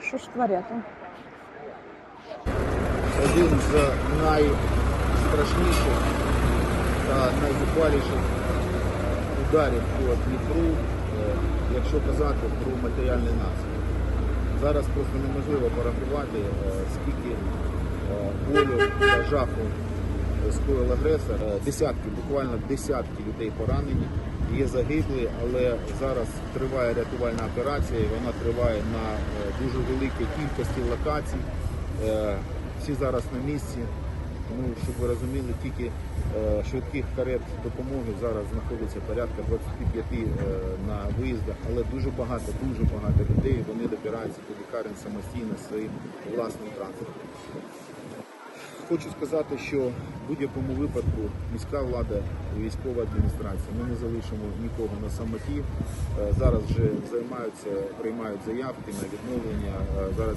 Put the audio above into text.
Що ж творять? один з найстрашніших та найзухваліших ударів по Дніпру, е, якщо казати про матеріальний наслідок. Зараз просто неможливо порахувати, е, скільки е, болю та жаху скоїв агресор. Десятки, буквально десятки людей поранені. Є загиблі, але зараз триває рятувальна операція, і вона триває на е, дуже великій кількості локацій. Е, Всі зараз на місці. Ну, щоб ви розуміли, тільки е, швидких карет допомоги зараз знаходиться порядка 25 е, на виїздах, але дуже багато, дуже багато людей вони добираються до лікарень самостійно своїм власним транспортом. Хочу сказати, що в будь-якому випадку міська влада військова адміністрація ми не залишимо нікого на самоті. Е, Зараз вже займаються, приймають заявки на відновлення. Е, Зараз